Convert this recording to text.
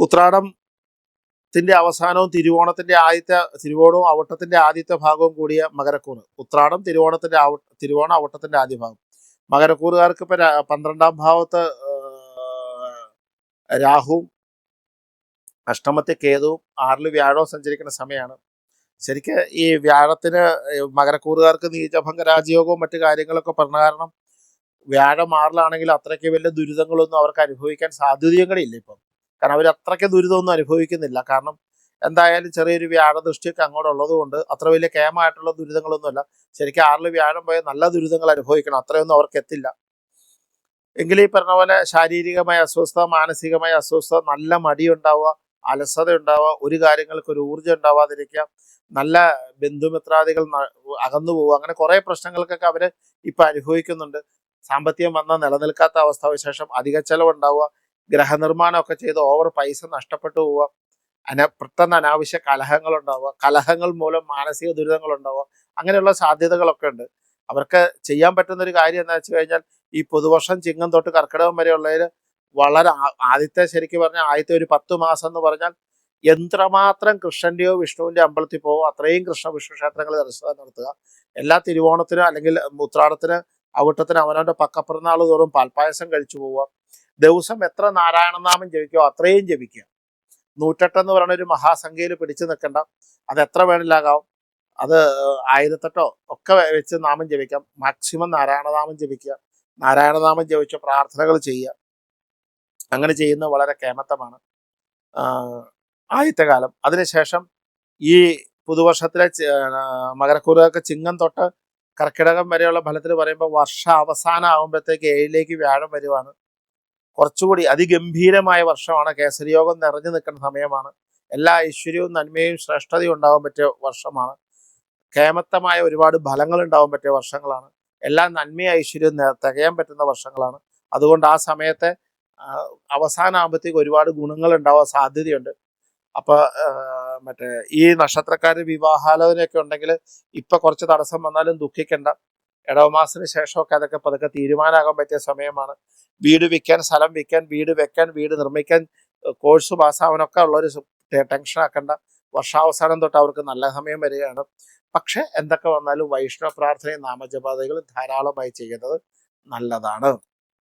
ഉത്രാടത്തിന്റെ അവസാനവും തിരുവോണത്തിന്റെ ആദ്യത്തെ തിരുവോണവും അവട്ടത്തിന്റെ ആദ്യത്തെ ഭാഗവും കൂടിയ മകരക്കൂറ്. ഉത്രാടം തിരുവോണത്തിന്റെ അവ തിരുവോണം അവട്ടത്തിന്റെ ആദ്യ ഭാഗം. മകരക്കൂറുകാർക്ക് ഇപ്പൊ പന്ത്രണ്ടാം ഭാവത്ത് രാഹുവും അഷ്ടമത്തെ കേതുവും ആറിൽ വ്യാഴവും സഞ്ചരിക്കുന്ന സമയമാണ് ശരിക്ക് ഈ വ്യാഴത്തിന് മകരക്കൂറുകാർക്ക് നീചഭംഗ രാജയോഗവും മറ്റു കാര്യങ്ങളൊക്കെ പറഞ്ഞ കാരണം വ്യാഴം ആറിലാണെങ്കിൽ അത്രയ്ക്ക് വലിയ ദുരിതങ്ങളൊന്നും അവർക്ക് അനുഭവിക്കാൻ സാധ്യതയും കൂടെ ഇല്ല ഇപ്പം. കാരണം അവർ അത്രയ്ക്ക് ദുരിതമൊന്നും അനുഭവിക്കുന്നില്ല. കാരണം എന്തായാലും ചെറിയൊരു വ്യാഴ ദൃഷ്ടിയൊക്കെ അങ്ങോട്ട് കൊണ്ട് അത്ര വലിയ കേമായിട്ടുള്ള ദുരിതങ്ങളൊന്നുമല്ല. ശരിക്കും ആറിൽ വ്യാഴം പോയാൽ നല്ല ദുരിതങ്ങൾ അനുഭവിക്കണം. അത്രയൊന്നും അവർക്ക് എത്തില്ല. എങ്കിലും ഈ പറഞ്ഞ പോലെ ശാരീരികമായ അസ്വസ്ഥത മാനസികമായ അസ്വസ്ഥത നല്ല മടി ഉണ്ടാവുക അലസത ഉണ്ടാവുക ഒരു കാര്യങ്ങൾക്ക് ഒരു ഊർജം ഉണ്ടാവാതിരിക്കുക നല്ല ബന്ധുമിത്രാദികൾ അകന്നു പോവുക അങ്ങനെ കുറേ പ്രശ്നങ്ങൾക്കൊക്കെ അവർ ഇപ്പൊ അനുഭവിക്കുന്നുണ്ട്. സാമ്പത്തികം വന്ന നിലനിൽക്കാത്ത അവസ്ഥാവിശേഷം അധിക ചെലവുണ്ടാവുക ഗ്രഹനിർമ്മാണമൊക്കെ ചെയ്ത് ഓവർ പൈസ നഷ്ടപ്പെട്ടു പോവുക അന പെട്ടെന്ന് അനാവശ്യ കലഹങ്ങൾ ഉണ്ടാവുക കലഹങ്ങൾ മൂലം മാനസിക ദുരിതങ്ങൾ ഉണ്ടാവുക അങ്ങനെയുള്ള സാധ്യതകളൊക്കെ ഉണ്ട്. അവർക്ക് ചെയ്യാൻ പറ്റുന്ന ഒരു കാര്യം എന്താ വെച്ച് കഴിഞ്ഞാൽ ഈ പുതുവർഷം ചിങ്ങം തൊട്ട് കർക്കിടകം വരെയുള്ളതിൽ വളരെ ആദ്യത്തെ ശരിക്കും പറഞ്ഞാൽ ആദ്യത്തെ ഒരു പത്ത് മാസം എന്ന് പറഞ്ഞാൽ എത്രമാത്രം കൃഷ്ണന്റെയോ വിഷ്ണുവിന്റെ അമ്പലത്തിൽ പോകും അത്രയും കൃഷ്ണ വിഷ്ണു ക്ഷേത്രങ്ങൾ ദർശനം നടത്തുക. എല്ലാ തിരുവോണത്തിനും അല്ലെങ്കിൽ ഉത്രാടത്തിന് അവിട്ടത്തിന് അവനവന്റെ പക്കപ്പിറന്നാൾ തോറും പാൽപ്പായസം കഴിച്ചു പോവുക. ദിവസം എത്ര നാരായണനാമം ജപിക്കുമോ അത്രയും ജപിക്കുക. നൂറ്റെട്ടെന്ന് പറയുന്ന ഒരു മഹാസംഖ്യയിൽ പിടിച്ചു നിൽക്കേണ്ട. അത് എത്ര വേണില്ലാകാവും അത് ആയിരത്തെട്ടോ ഒക്കെ വെച്ച് നാമം ജപിക്കാം. മാക്സിമം നാരായണനാമം ജപിക്കുക. നാരായണനാമം ജപിച്ച പ്രാർത്ഥനകൾ ചെയ്യുക. അങ്ങനെ ചെയ്യുന്നത് വളരെ കേമത്തമാണ്. ആദ്യത്തെ കാലം അതിനുശേഷം ഈ പുതുവർഷത്തിലെ മകരക്കൂറുകൾക്ക് ചിങ്ങം തൊട്ട് കർക്കിടകം വരെയുള്ള ഫലത്തിൽ പറയുമ്പോൾ വർഷ അവസാനം ആകുമ്പോഴത്തേക്ക് ഏഴിലേക്ക് വ്യാഴം വരുവാണ്. കുറച്ചുകൂടി അതിഗംഭീരമായ വർഷമാണ് കേസരിയോഗം നിറഞ്ഞു നിൽക്കുന്ന സമയമാണ്. എല്ലാ ഐശ്വര്യവും നന്മയും ശ്രേഷ്ഠതയും ഉണ്ടാവാൻ പറ്റിയ വർഷമാണ്. കേമത്തമായ ഒരുപാട് ഫലങ്ങൾ ഉണ്ടാവാൻ പറ്റിയ വർഷങ്ങളാണ്. എല്ലാ നന്മയും ഐശ്വര്യവും തികയാൻ പറ്റുന്ന വർഷങ്ങളാണ്. അതുകൊണ്ട് ആ സമയത്തെ അവസാനമാകുമ്പോഴത്തേക്ക് ഒരുപാട് ഗുണങ്ങൾ ഉണ്ടാവാൻ സാധ്യതയുണ്ട്. അപ്പോൾ മറ്റേ ഈ നക്ഷത്രക്കാർ വിവാഹാലോചനയൊക്കെ ഉണ്ടെങ്കിൽ ഇപ്പൊ കുറച്ച് തടസ്സം വന്നാലും ദുഃഖിക്കണ്ട. ഇടവമാസത്തിന് ശേഷമൊക്കെ അതൊക്കെ പതുക്കെ തീരുമാനമാകാൻ പറ്റിയ സമയമാണ്. വീട് വിൽക്കാൻ സ്ഥലം വിൽക്കാൻ വീട് വെക്കാൻ വീട് നിർമ്മിക്കാൻ കോഴ്സ് പാസ്സാവാനൊക്കെ ഉള്ളൊരു ടെൻഷൻ ആക്കേണ്ട വർഷാവസാനം തൊട്ട് അവർക്ക് നല്ല സമയം വരികയാണ്. പക്ഷെ എന്തൊക്കെ വന്നാലും വൈഷ്ണവ പ്രാർത്ഥനയും നാമജപാതകളും ധാരാളമായി ചെയ്യുന്നത് നല്ലതാണ്.